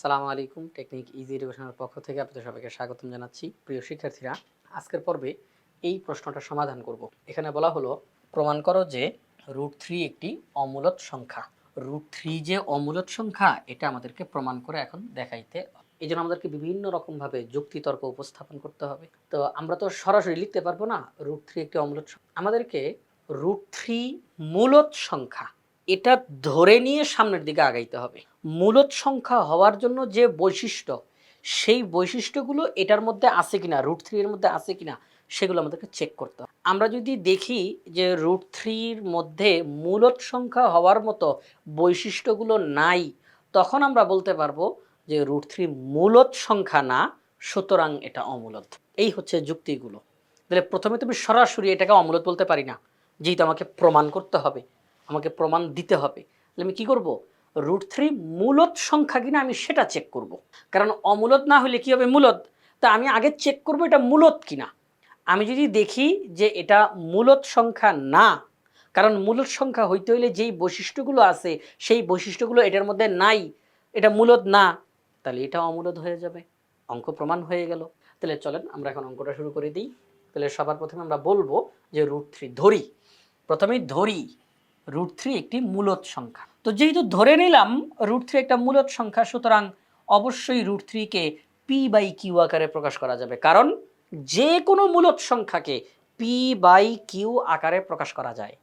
আসসালামু আলাইকুম, technique easy এডুকেশনের পক্ষ থেকে আপনাদের সবাইকে স্বাগতম জানাচ্ছি। প্রিয় শিক্ষার্থীরা, আজকের পর্বে এই প্রশ্নটা সমাধান করব। এখানে বলা হলো, প্রমাণ করো যে রুট থ্রি একটি অমূলত সংখ্যা। রুট থ্রি যে অমূলত সংখ্যা, এটা আমাদেরকে প্রমাণ করে এখন দেখাইতে এই জন্য আমাদেরকে বিভিন্ন রকমভাবে যুক্তিতর্ক উপস্থাপন করতে হবে। তো আমরা তো সরাসরি লিখতে পারব না রুট থ্রি একটি অমূলত আমাদেরকে রুট থ্রি মূলত সংখ্যা এটা ধরে নিয়ে সামনের দিকে আগাইতে হবে। মূলত সংখ্যা হওয়ার জন্য যে বৈশিষ্ট্য, সেই বৈশিষ্ট্যগুলো এটার মধ্যে আছে কিনা রুট থ্রি এর মধ্যে আছে কিনা, সেগুলো আমাদেরকে চেক করতে হবে। আমরা যদি দেখি যে রুট থ্রির মধ্যে মূলত সংখ্যা হওয়ার মতো বৈশিষ্ট্যগুলো নাই, তখন আমরা বলতে পারব যে রুট থ্রি মূলত সংখ্যা না, সুতরাং এটা অমূলত। এই হচ্ছে যুক্তিগুলো। তাহলে প্রথমে তুমি সরাসরি এটাকে অমূলত বলতে পারি না, যেহেতু আমাকে প্রমাণ করতে হবে। আমাকে প্রমাণ দিতে হবে। তাহলে আমি কি করব? রুট থ্রি মূলত সংখ্যা কিনা আমি সেটা চেক করব। কারণ অমূলত না হলে কি হবে মূলত তা আমি আগে চেক করব এটা মূলত কিনা। আমি যদি দেখি যে এটা মূলত সংখ্যা না, কারণ মূলত সংখ্যা হইতে হইলে যেই বৈশিষ্ট্যগুলো আছে, সেই বৈশিষ্ট্যগুলো এটার মধ্যে নাই, এটা মূলত না, তাহলে এটা অমূলত হয়ে যাবে। অঙ্ক প্রমাণ হয়ে গেল। তাহলে চলেন আমরা এখন অঙ্কটা শুরু করে দিই। তাহলে সবার প্রথমে আমরা বলব যে রুট থ্রি ধরি। প্রথমেই ধরি। রুট থ্রি একটি মূলত সংখ্যা। তো যেহেতু ধরে নিলাম রুট থ্রি একটা মূলত সংখ্যা, সুতরাং অবশ্যই রুট থ্রিকে পি বাই কিউ আকারে প্রকাশ করা যাবে। কারণ যে কোনো মূলত সংখ্যাকে পি বাই কিউ আকারে প্রকাশ করা যায়।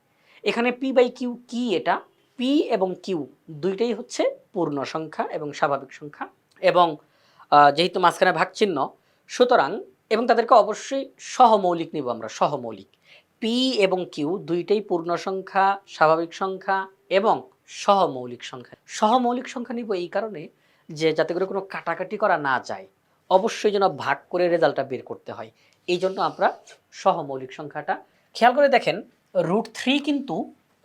এখানে পি বাই কিউ কি এটা? পি এবং কিউ দুইটাই হচ্ছে পূর্ণ সংখ্যা এবং স্বাভাবিক সংখ্যা এবং যেহেতু মাঝখানে ভাগ চিহ্ন সুতরাং এবং তাদেরকে অবশ্যই সহমৌলিক নিব আমরা, সহমৌলিক। পি এবং কিউ দুইটাই পূর্ণ সংখ্যা, স্বাভাবিক সংখ্যা এবং সহমৌলিক সংখ্যা। সহমৌলিক সংখ্যা নিব এই কারণে যে যাতে করে কোনো কাটাকাটি করা না যায়, অবশ্যই যেন ভাগ করে রেজাল্টটা বের করতে হয়। এই জন্য আমরা সহমৌলিক সংখ্যাটা, খেয়াল করে দেখেন রুট থ্রি কিন্তু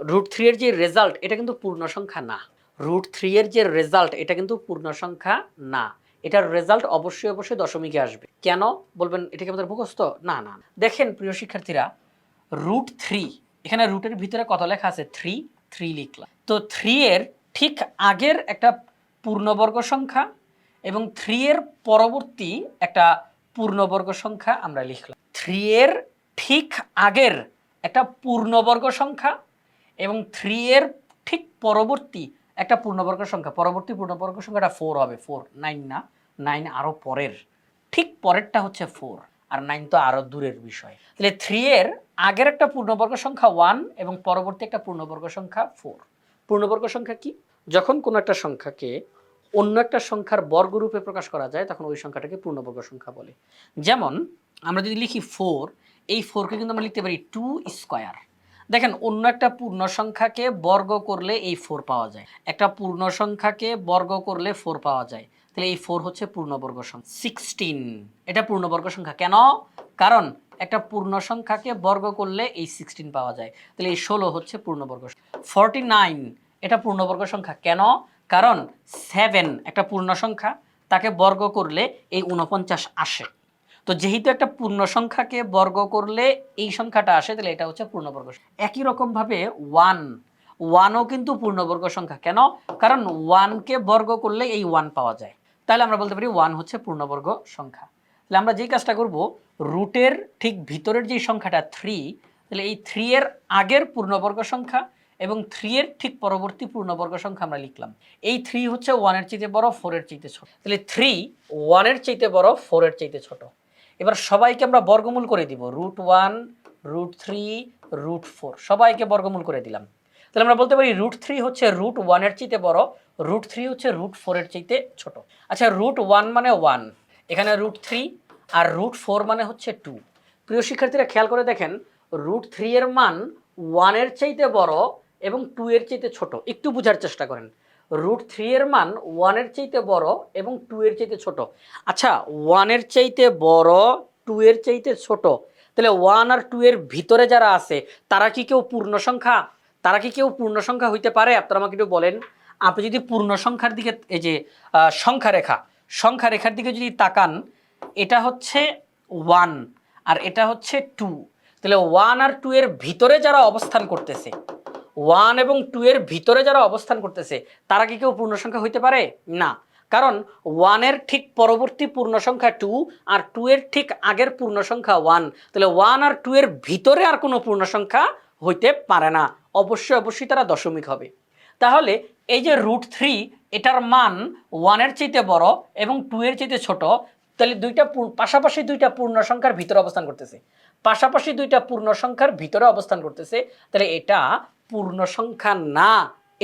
রুট থ্রি এর যে রেজাল্ট এটা কিন্তু পূর্ণ সংখ্যা না। রুট থ্রি এর যে রেজাল্ট এটা কিন্তু পূর্ণ সংখ্যা না। এটার রেজাল্ট অবশ্যই অবশ্যই দশমিকে আসবে। কেন? বলবেন, এটা কি আমাদের মুখস্থ? না না না। দেখেন, প্রিয় শিক্ষার্থীরা রুট থ্রি এখানে রুটের ভিতরে কত লেখা আছে? থ্রি থ্রি লিখলাম। তো থ্রি এর ঠিক আগের একটা পূর্ণবর্গ সংখ্যা এবং থ্রি এর পরবর্তী একটা পূর্ণবর্গ সংখ্যা আমরা লিখলাম। থ্রি এর ঠিক আগের একটা পূর্ণবর্গ সংখ্যা এবং থ্রি এর ঠিক পরবর্তী একটা পূর্ণবর্গ সংখ্যা। পরবর্তী পূর্ণবর্গ সংখ্যাটা ফোর হবে। ফোর নাইন না। নাইন আরও পরের। ঠিক পরেরটা হচ্ছে ফোর আর নাইন তো আরও দূরের বিষয়। তাহলে থ্রি এর আগের একটা পূর্ণবর্গ সংখ্যা ওয়ান এবং পরবর্তী একটা পূর্ণবর্গ সংখ্যা ফোর পূর্ণবর্গ সংখ্যা কি? যখন কোনো একটা সংখ্যাকে অন্য একটা সংখ্যার বর্গরূপে প্রকাশ করা যায়, তখন ওই সংখ্যাটাকে পূর্ণবর্গ সংখ্যা বলে। যেমন আমরা যদি লিখি ফোর এই ফোরকে কিন্তু আমরা লিখতে পারি টু স্কোয়ার দেখেন, অন্য একটা পূর্ণ সংখ্যাকে বর্গ করলে এই ফোর পাওয়া যায়। একটা পূর্ণ সংখ্যাকে বর্গ করলে ফোর পাওয়া যায়। তাহলে এই ফোর হচ্ছে পূর্ণবর্গ সংখ্যা। সিক্সটিন এটা পূর্ণবর্গ সংখ্যা। কেন? কারণ একটা পূর্ণ সংখ্যাকে বর্গ করলে এই সিক্সটিন পাওয়া যায়। তাহলে এই ষোলো হচ্ছে পূর্ণবর্গ ফর্টি নাইন এটা পূর্ণবর্গ সংখ্যা। কেন? কারণ সেভেন একটা পূর্ণ সংখ্যা, তাকে বর্গ করলে এই উনপঞ্চাশ আসে। তো যেহেতু একটা পূর্ণ সংখ্যাকে বর্গ করলে এই সংখ্যাটা আসে, তাহলে এটা হচ্ছে পূর্ণবর্গ। একই রকমভাবে ওয়ান ওয়ানও কিন্তু পূর্ণবর্গ সংখ্যা। কেন? কারণ ওয়ানকে বর্গ করলে এই ওয়ান পাওয়া যায়। তাহলে আমরা বলতে পারি ওয়ান হচ্ছে পূর্ণবর্গ সংখ্যা। তাহলে আমরা যেই কাজটা করব রুটের ঠিক ভিতরের যেই সংখ্যাটা থ্রি তাহলে এই থ্রি এর আগের পূর্ণবর্গ সংখ্যা এবং থ্রি এর ঠিক পরবর্তী পূর্ণবর্গ সংখ্যা আমরা লিখলাম। এই থ্রি হচ্ছে ওয়ানের চাইতে বড় ফোরের চাইতে ছোট। তাহলে থ্রি ওয়ানের চাইতে বড় ফোরের চাইতে ছোট। এবার সবাইকে আমরা বর্গমূল করে দিব root one root three root four সবাইকে বর্গমূল করে দিলাম। তাহলে আমরা বলতে পারি রুট থ্রি হচ্ছে রুট ওয়ানের চাইতে বড় রুট থ্রি হচ্ছে রুট ফোরের চাইতে ছোট। আচ্ছা রুট ওয়ান মানে ওয়ান এখানে রুট থ্রি আর রুট ফোর মানে হচ্ছে টু প্রিয় শিক্ষার্থীরা, খেয়াল করে দেখেন রুট থ্রি এর মান ওয়ানের চাইতে বড় এবং টু এর চাইতে ছোট। একটু বোঝার চেষ্টা করেন। রুট থ্রি এর মান ওয়ানের চাইতে বড় এবং টু এর চাইতে ছোট। আচ্ছা ওয়ানের চাইতে বড় টু এর চাইতে ছোট। তাহলে ওয়ান আর টু এর ভিতরে যারা আছে, তারা কি কেউ পূর্ণ সংখ্যা তারা কি কেউ পূর্ণ সংখ্যা হইতে পারে? আপনারা আমাকে একটু বলেন। আপনি যদি পূর্ণ সংখ্যার দিকে, এই যে সংখ্যা রেখা সংখ্যা রেখার দিকে যদি তাকান, এটা হচ্ছে ওয়ান আর এটা হচ্ছে টু তাহলে ওয়ান আর টু এর ভিতরে যারা অবস্থান করতেছে ওয়ান এবং টু এর ভিতরে যারা অবস্থান করতেছে, তারা কি কেউ পূর্ণ সংখ্যা হইতে পারে? না। কারণ ওয়ানের ঠিক পরবর্তী পূর্ণ সংখ্যা টু আর টু এর ঠিক আগের পূর্ণ সংখ্যা ওয়ান তাহলে ওয়ান আর টু এর ভিতরে আর কোনো পূর্ণ সংখ্যা হইতে পারে না। অবশ্যই অবশ্যই তারা দশমিক হবে। তাহলে এই যে রুট থ্রি এটার মান ওয়ানের চাইতে বড় এবং টু এর চাইতে ছোট, তাহলে দুইটা পাশাপাশি দুইটা পূর্ণ সংখ্যার ভিতরে অবস্থান করতেছে। পাশাপাশি দুইটা পূর্ণ সংখ্যার ভিতরে অবস্থান করতেছে, তাহলে এটা পূর্ণ সংখ্যা না,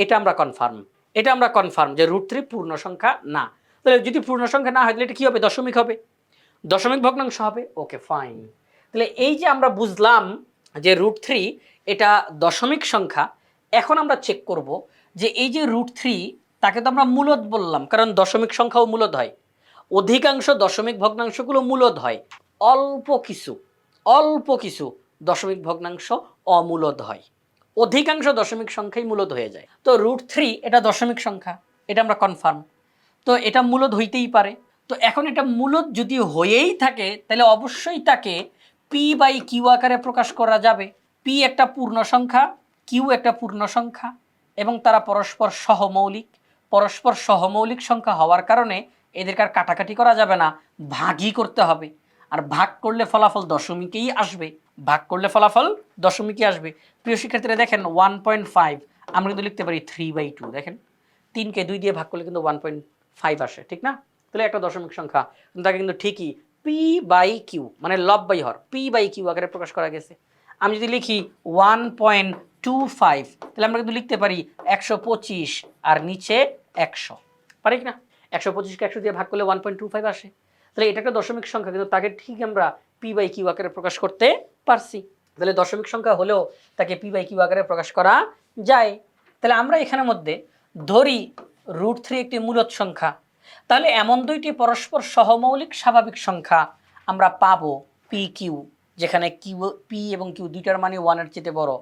এটা আমরা কনফার্ম এটা আমরা কনফার্ম যে রুট থ্রি পূর্ণ সংখ্যা না। তাহলে যদি পূর্ণ সংখ্যা না হয়, তাহলে এটা কী হবে? দশমিক হবে। দশমিক ভগ্নাংশ হবে। ওকে ফাইন তাহলে এই যে আমরা বুঝলাম যে রুট থ্রি এটা দশমিক সংখ্যা। এখন আমরা চেক করব যে এই যে রুট থ্রি তাকে তো আমরা মূলত বললাম, কারণ দশমিক সংখ্যাও মূলত হয়। অধিকাংশ দশমিক ভগ্নাংশগুলো মূলত হয়। অল্প কিছু অল্প কিছু দশমিক ভগ্নাংশ অমূলত হয়। অধিকাংশ দশমিক সংখ্যাই মূলত হয়ে যায়। তো রুট থ্রি এটা দশমিক সংখ্যা, এটা আমরা কনফার্ম তো এটা মূলত হইতেই পারে। তো এখন এটা মূলত যদি হয়েই থাকে, তাহলে অবশ্যই তাকে পি বাই কিউ আকারে প্রকাশ করা যাবে। পি একটা পূর্ণ সংখ্যা কিউ একটা পূর্ণ সংখ্যা, এবং তারা পরস্পর সহমৌলিক। পরস্পর সহমৌলিক সংখ্যা হওয়ার কারণে এদেরকে আর কাটাকাটি করা যাবে না, ভাগই করতে হবে। আর ভাগ করলে ফলাফল দশমিকেই আসবে। ভাগ করলে ফলাফল দশমিকই আসবে। প্রিয় শিক্ষার্থীরা, দেখেন ওয়ান পয়েন্ট ফাইভ আমরা কিন্তু লিখতে পারি থ্রি বাই টু দেখেন। তিনকে দুই দিয়ে ভাগ করলে কিন্তু ওয়ান পয়েন্ট ফাইভ আসে, ঠিক না? তাহলে একটা দশমিক সংখ্যা তাকে কিন্তু ঠিকই পি বাই কিউ মানে লব বাই হর পি বাই কিউ আকারে প্রকাশ করা গেছে। আমি যদি লিখি ওয়ান পয়েন্ট টু ফাইভ তাহলে আমরা কিন্তু লিখতে পারি একশো পঁচিশ আর নিচে একশো। পারি কি না একশো পঁচিশকে একশো দিয়ে ভাগ করলে ওয়ান পয়েন্ট টু ফাইভ আসে। তাহলে এটা একটা দশমিক সংখ্যা, কিন্তু তাকে ঠিক আমরা পি বাই কিউ আকারে প্রকাশ করতে পারছি। তাহলে দশমিক সংখ্যা হলেও তাকে পি বাই কিউ আকারে প্রকাশ করা যায়। তাহলে আমরা এখানের মধ্যে ধরি রুট থ্রি একটি মূলত সংখ্যা। তাহলে এমন দুইটি পরস্পর সহমৌলিক স্বাভাবিক সংখ্যা আমরা পাবো পি কিউ যেখানে কিউ পি এবং কিউ দুইটার মানে ওয়ানের চেয়ে বড়।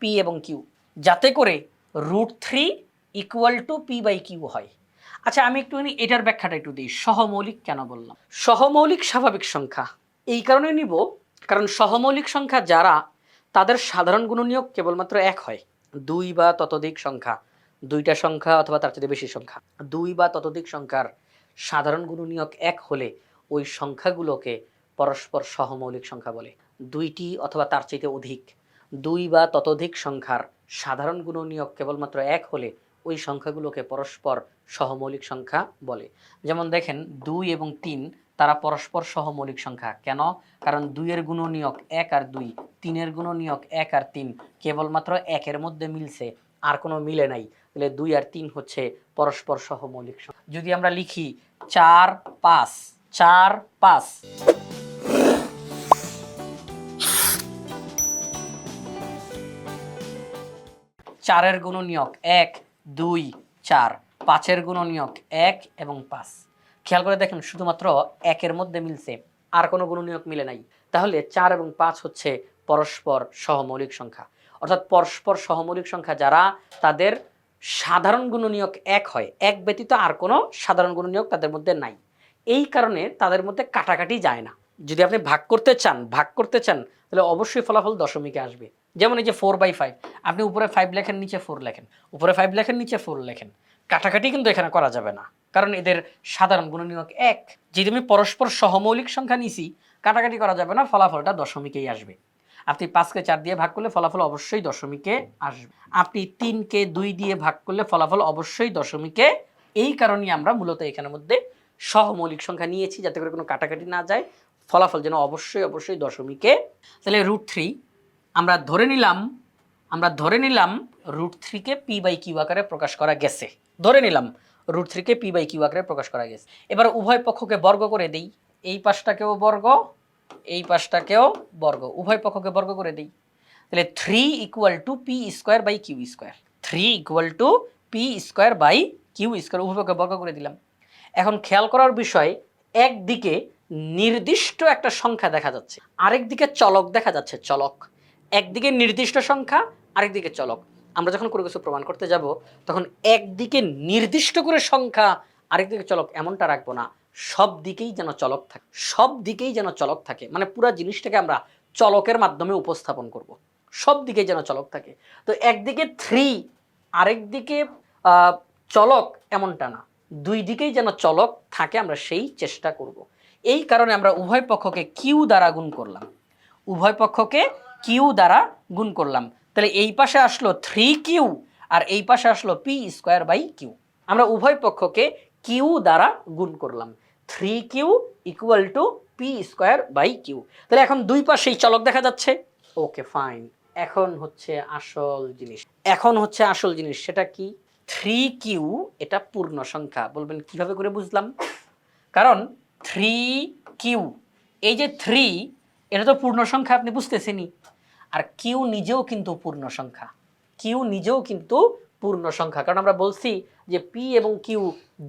পি এবং কিউ যাতে করে root three equal to P by Q হয়। আচ্ছা আমি একটুখানি এটার ব্যাখ্যাটা একটু দিই। সহমৌলিক কেন বললাম? সহমৌলিক স্বাভাবিক সংখ্যা। এই কারণে নিব, কারণ সহমৌলিক সংখ্যা যারা, তাদের সাধারণ গুণনীয়ক কেবলমাত্র এক হয়। দুই বা ততোধিক সংখ্যা। দুইটা সংখ্যা অথবা তার চেয়ে বেশি সংখ্যা। দুই বা ততোধিক সংখ্যার সাধারণ গুণনীয়ক এক হলে ওই সংখ্যাগুলোকে পরস্পর সহমৌলিক সংখ্যা বলে। দুইটি অথবা তার চাইতে অধিক, দুই বা ততোধিক সংখ্যার সাধারণ গুণনীয়ক কেবলমাত্র এক হলে ওই সংখ্যাগুলোকে পরস্পর সহমৌলিক সংখ্যা বলে। যেমন দেখেন, দুই এবং তিন, তারা পরস্পর সহমৌলিক সংখ্যা। কেন? কারণ দুইয়ের গুণনীয়ক এক আর দুই, তিনের গুণনীয়ক এক আর তিন কেবলমাত্র একের মধ্যে মিলছে, আর কোনো মিলে নাই। তাহলে দুই আর তিন হচ্ছে পরস্পর সহমৌলিক সংখ্যা। যদি আমরা লিখি, চার পাঁচ চার পাঁচ। চারের গুণনীয়ক এক, দুই, চার। পাঁচের গুণনীয়ক এক এবং পাঁচ। খেয়াল করে দেখেন, শুধুমাত্র একের মধ্যে মিলছে, আর কোনো গুণনীয়ক মিলে নাই। তাহলে চার এবং পাঁচ হচ্ছে পরস্পর সহমৌলিক সংখ্যা। অর্থাৎ পরস্পর সহমৌলিক সংখ্যা যারা, তাদের সাধারণ গুণনীয়ক এক হয়। এক ব্যতীত আর কোনো সাধারণ গুণনীয়ক তাদের মধ্যে নাই। এই কারণে তাদের মধ্যে কাটাকাটি যায় না। যদি আপনি ভাগ করতে চান, ভাগ করতে চান, তাহলে অবশ্যই ফলাফল দশমিকে আসবে। যেমন এই যে ফোর বাই ফাইভ আপনি উপরে ফাইভ লেখেন, নিচে ফোর লেখেন। উপরে ফাইভ লেখেন, নিচে ফোর লেখেন। কাটাকাটি কিন্তু এখানে করা যাবে না। কারণ এদের সাধারণ গুণনীয়ক এক। যদি আমি পরস্পর সহমৌলিক সংখ্যা নিছি, কাটাকাটি করা যাবে না, ফলাফলটা দশমিকেই আসবে। আপনি পাঁচকে চার দিয়ে ভাগ করলে ফলাফল অবশ্যই দশমিকে আসবে। আপনি তিনকে দুই দিয়ে ভাগ করলে ফলাফল অবশ্যই দশমিকে। এই কারণেই আমরা মূলত এখানের মধ্যে সহমৌলিক সংখ্যা নিয়েছি, যাতে করে কোনো কাটাকাটি না যায়। ফলাফল যেন অবশ্যই অবশ্যই দশমিকে। তাহলে রুট থ্রি আমরা ধরে নিলাম, আমরা ধরে নিলাম রুট থ্রিকে পি বাই কিউ আকারে প্রকাশ করা গেছে। ধরে নিলাম রুট থ্রিকে পি বাই কিউ আকারে প্রকাশ করা গেছে। এবার উভয় পক্ষকে বর্গ করে দেই। এই পাশটাকেও বর্গ, এই পাশটাকেও বর্গ। উভয় পক্ষকে বর্গ করে দেই। তাহলে three equal to P square by Q square three equal to P square by Q square উভয় পক্ষকে বর্গ করে দিলাম। এখন খেয়াল করার বিষয়, একদিকে নির্দিষ্ট একটা সংখ্যা দেখা যাচ্ছে আরেক দিকে চলক দেখা যাচ্ছে, চলক। একদিকে নির্দিষ্ট সংখ্যা, আরেকদিকে চলক। আমরা যখন কোনো কিছু প্রমাণ করতে যাব, তখন একদিকে নির্দিষ্ট করে সংখ্যা, আরেকদিকে চলক এমনটা রাখব না। সব দিকেই যেন চলক থাকে, সব দিকেই যেন চলক থাকে। মানে পুরো জিনিসটাকে আমরা চলকের মাধ্যমে উপস্থাপন করব। সব দিকেই যেন চলক থাকে। তো একদিকে থ্রি আরেকদিকে চলক এমনটা না। দুই দিকেই যেন চলক থাকে, আমরা সেই চেষ্টা করব। এই কারণে আমরা উভয় পক্ষকে কিউ দ্বারা গুণ করলাম। উভয় পক্ষকে কিউ দ্বারা গুণ করলাম। তাহলে এই পাশে আসলো থ্রি কিউ আর এই পাশে আসলো পি স্কোয়ার বাই কিউ। আমরা উভয় পক্ষকে কিউ দ্বারা গুণ করলাম। Three Q equal to P square by Q. তাহলে এখন দুই পাশেই চলক দেখা যাচ্ছে। ওকে ফাইন এখন হচ্ছে আসল জিনিস। এখন হচ্ছে আসল জিনিস, সেটা কি? থ্রি কিউ, এটা পূর্ণ সংখ্যা। বলবেন কীভাবে করে বুঝলাম? কারণ থ্রি কিউ, এই যে থ্রি এটা তো পূর্ণ সংখ্যা আপনি বুঝতেছেনই। আর কিউ নিজেও কিন্তু পূর্ণ সংখ্যা। কিউ নিজেও কিন্তু পূর্ণ সংখ্যা। কারণ আমরা বলছি যে পি এবং কিউ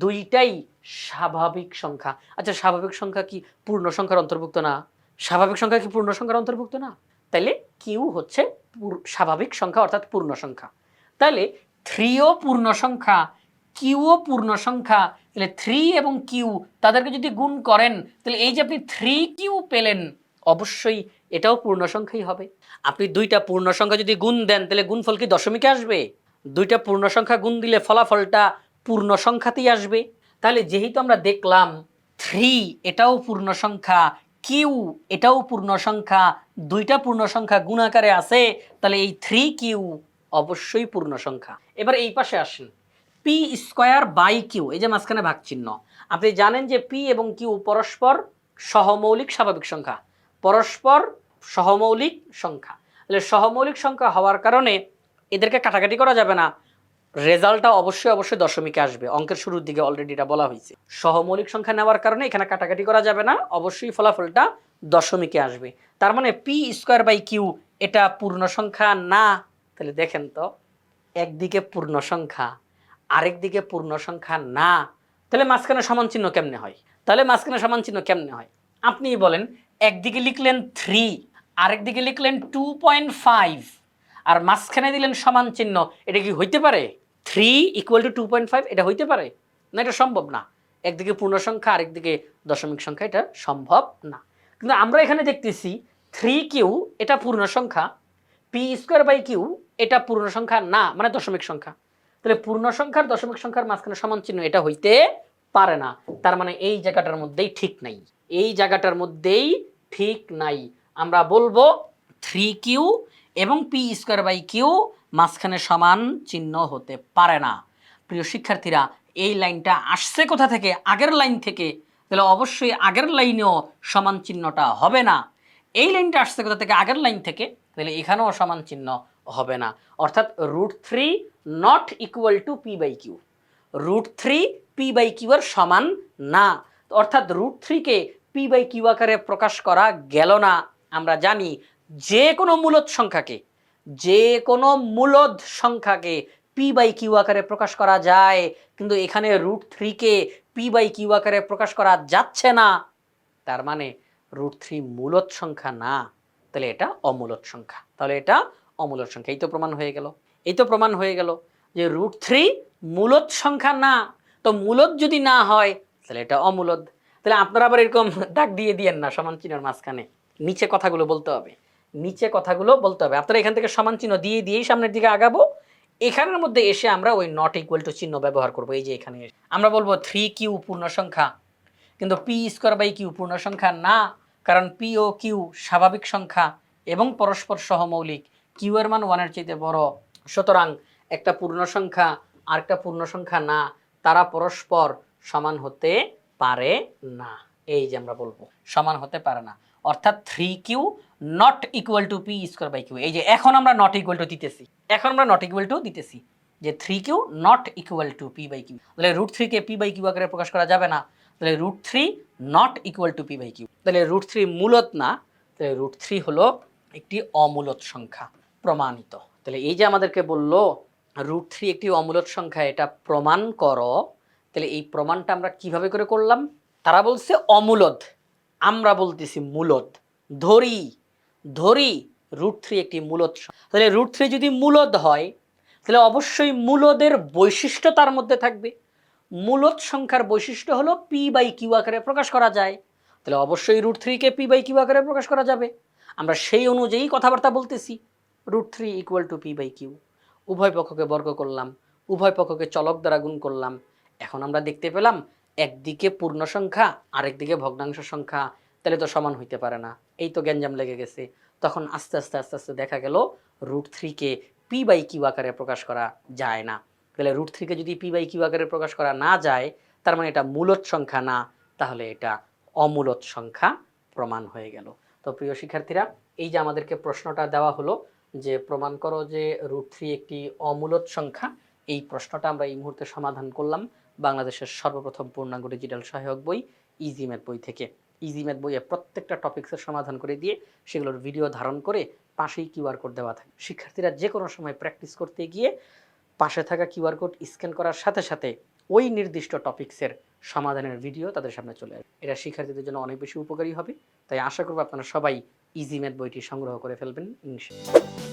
দুইটাই স্বাভাবিক সংখ্যা। আচ্ছা স্বাভাবিক সংখ্যা কি পূর্ণ সংখ্যার অন্তর্ভুক্ত না? স্বাভাবিক সংখ্যা কি পূর্ণ সংখ্যার অন্তর্ভুক্ত না? তাইলে কিউ হচ্ছে স্বাভাবিক সংখ্যা অর্থাৎ পূর্ণ সংখ্যা। তাহলে থ্রিও পূর্ণ সংখ্যা, কিউও পূর্ণ সংখ্যা। তাহলে থ্রি এবং কিউ তাদেরকে যদি গুণ করেন তাহলে এই যে আপনি থ্রি কিউ পেলেন অবশ্যই এটাও পূর্ণ সংখ্যাই হবে। আপনি দুইটা পূর্ণ সংখ্যা যদি গুণ দেন, তাহলে গুণফল কি দশমিকে আসবে? দুইটা পূর্ণ সংখ্যা গুণ দিলে ফলাফলটা পূর্ণ সংখ্যাতেই আসবে। তাহলে যেহেতু আমরা দেখলাম থ্রি এটাও পূর্ণ সংখ্যা কিউ এটাও পূর্ণ সংখ্যা দুইটা পূর্ণ সংখ্যা গুণ আকারে আছে, তাহলে এই থ্রি কিউ অবশ্যই পূর্ণ সংখ্যা এবার এই পাশে আসেন। পি স্কোয়ার বাই কিউ এই যে মাঝখানে ভাগ চিহ্ন আপনি জানেন যে পি এবং কিউ পরস্পর সহমৌলিক স্বাভাবিক সংখ্যা। পরস্পর সহমৌলিক সংখ্যা। তাহলে সহমৌলিক সংখ্যা হওয়ার কারণে এদেরকে কাটাকাটি করা যাবে না। রেজাল্টটা অবশ্যই অবশ্যই দশমিকে আসবে। অঙ্কের শুরুর দিকে অলরেডি এটা বলা হয়েছে। সহমৌলিক সংখ্যা নেওয়ার কারণে এখানে কাটাকাটি করা যাবে না। অবশ্যই ফলাফলটা দশমিকে আসবে। তার মানে পি স্কোয়ার বাই কিউ এটা পূর্ণ সংখ্যা না? তাহলে দেখেন তো, একদিকে পূর্ণ সংখ্যা, আরেক দিকে পূর্ণ সংখ্যা না। তাহলে মাঝখানে সমান চিহ্ন কেমনে হয়? তাহলে মাঝখানে সমান চিহ্ন কেমনে হয়? আপনিই বলেন একদিকে লিখলেন থ্রি আরেক দিকে লিখলেন টু পয়েন্ট ফাইভ আর মাঝখানে দিলেন সমান চিহ্ন। এটা কি হইতে পারে? Three equal to two point five এটা হইতে পারে? না, এটা সম্ভব না। একদিকে পূর্ণ সংখ্যা আরেকদিকে দশমিক সংখ্যা, এটা সম্ভব না। কিন্তু আমরা এখানে দেখতেছি থ্রি কিউ, এটা পূর্ণ সংখ্যা পি স্কোয়ার বাই কিউ, এটা পূর্ণ সংখ্যা না মানে দশমিক সংখ্যা। তাহলে পূর্ণ সংখ্যার দশমিক সংখ্যার মাঝখানে সমান চিহ্ন এটা হইতে পারে না। তার মানে এই জায়গাটার মধ্যেই ঠিক নাই। এই জায়গাটার মধ্যেই ঠিক নাই। আমরা বলব থ্রি কিউ এবং পি স্কোয়ার বাই কিউ মাঝখানে সমান চিহ্ন হতে পারে না। প্রিয় শিক্ষার্থীরা, এই লাইনটা আসছে কোথা থেকে? আগের লাইন থেকে। তাহলে অবশ্যই আগের লাইনেও সমান চিহ্নটা হবে না। এই লাইনটা আসছে কোথা থেকে? আগের লাইন থেকে। তাহলে এখানেও সমান চিহ্ন হবে না। অর্থাৎ root three not equal to p by q root three p by q এর সমান না। অর্থাৎ রুট থ্রিকে পি বাই কিউ আকারে প্রকাশ করা গেল না। আমরা জানি যে কোনো মূলদ সংখ্যাকে, যে কোনো মূলদ সংখ্যাকে পি বাই কিউ আকারে প্রকাশ করা যায়, কিন্তু এখানে রুট থ্রিকে পি বাই কিউ আকারে প্রকাশ করা যাচ্ছে না। তার মানে রুট থ্রি মূলদ সংখ্যা না, তাহলে এটা অমূলদ সংখ্যা। তাহলে এটা অমূলদ সংখ্যা। এই তো প্রমাণ হয়ে গেল। এই তো প্রমাণ হয়ে গেল যে রুট থ্রি মূলদ সংখ্যা না। তো মূলদ যদি না হয় তাহলে এটা অমূলদ। তাহলে আপনারা আবার এরকম দাগ দিয়ে দিয়েন না সমান চিহ্নের মাঝখানে। নিচে কথাগুলো বলতে হবে। নিচে কথাগুলো বলতে হবে। আপনারা এখান থেকে সমান চিহ্ন দিয়ে দিয়েই সামনের দিকে আগাবো। এখানের মধ্যে এসে আমরা ওই নট ইকুয়াল টু চিহ্ন ব্যবহার করব। এই যে এখানে আমরা বলব থ্রি কিউ পূর্ণ সংখ্যা। কিন্তু পি স্কোয়ার বাই কিউ পূর্ণ সংখ্যা না। কারণ পি ও কিউ স্বাভাবিক সংখ্যা এবং পরস্পর সহমৌলিক। কিউ এর মান ওয়ানের চাইতে বড়। সুতরাং একটা পূর্ণ সংখ্যা, আরেকটা পূর্ণ সংখ্যা না। তারা পরস্পর সমান হতে পারে না। এই যে আমরা বলব, সমান হতে পারে না। অর্থাৎ three Q not equal to P square by Q. এই যে এখন আমরা নট ইকুয়াল টু দিতেছি। এখন আমরা নট ইকুয়াল টু দিতেছি। যে three Q not equal to P by Q. তাহলে রুট থ্রিকে পি বাই কিউ আকারে প্রকাশ করা যাবে না। তাহলে root three not equal to P by Q. তাহলে রুট থ্রি মূলত না, তাহলে রুট থ্রি হলো একটি অমূলত সংখ্যা, প্রমাণিত। তাহলে এই যে আমাদেরকে বলল রুট থ্রি একটি অমূলত সংখ্যা, এটা প্রমাণ করো। তাহলে এই প্রমাণটা আমরা কীভাবে করে করলাম? তারা বলছে, অমূলদ। আমরা বলতেছি মূলদ। ধরি ধরি রুট থ্রি একটি মূলদ সং- তাহলে রুট থ্রি যদি মূলদ হয়, তাহলে অবশ্যই মূলদের বৈশিষ্ট্য তার মধ্যে থাকবে। মূলদ সংখ্যার বৈশিষ্ট্য হলো পি বাই কিউ আকারে প্রকাশ করা যায়। তাহলে অবশ্যই রুট থ্রিকে পি বাই কিউ আকারে প্রকাশ করা যাবে। আমরা সেই অনুযায়ী কথাবার্তা বলতেছি। Root three equal to P by Q উভয় পক্ষকে বর্গ করলাম। উভয় পক্ষকে চলক দ্বারা গুণ করলাম। এখন আমরা দেখতে পেলাম একদিকে পূর্ণ সংখ্যা, আরেকদিকে ভগ্নাংশ সংখ্যা, তাহলে তো সমান হইতে পারে না। এই তো গ্যাঞ্জাম লেগে গেছে। তখন আস্তে আস্তে আস্তে আস্তে দেখা গেল রুট থ্রিকে পি বাই কিউ আকারে প্রকাশ করা যায় না। তাহলে রুট থ্রিকে যদি পি বাই কিউ আকারে প্রকাশ করা না যায়, তার মানে এটা মূলত সংখ্যা না, তাহলে এটা অমূলত সংখ্যা প্রমাণ হয়ে গেল। তো প্রিয় শিক্ষার্থীরা, এই যে আমাদেরকে প্রশ্নটা দেওয়া হলো যে প্রমাণ করো যে রুট থ্রি একটি অমূলত সংখ্যা, এই প্রশ্নটা আমরা এই মুহূর্তে সমাধান করলাম। বাংলাদেশের সর্বপ্রথম পূর্ণাঙ্গ ডিজিটাল সহায়ক বই ইজি ম্যাথ বই থেকে। ইজি ম্যাথ বইয়ে প্রত্যেকটা টপিক্সের সমাধান করে দিয়ে সেগুলোর ভিডিও ধারণ করে পাশেই কিউআর কোড দেওয়া থাকে। শিক্ষার্থীরা যে কোনো সময় প্র্যাকটিস করতে গিয়ে পাশে থাকা কিউআর কোড স্ক্যান করার সাথে সাথে ওই নির্দিষ্ট টপিক্সের সমাধানের ভিডিও তাদের সামনে চলে আসবে। এটা শিক্ষার্থীদের জন্য অনেক বেশি উপকারী হবে। তাই আশা করব আপনারা সবাই ইজি ম্যাথ বইটি সংগ্রহ করে ফেলবেন ইনশাআল্লাহ।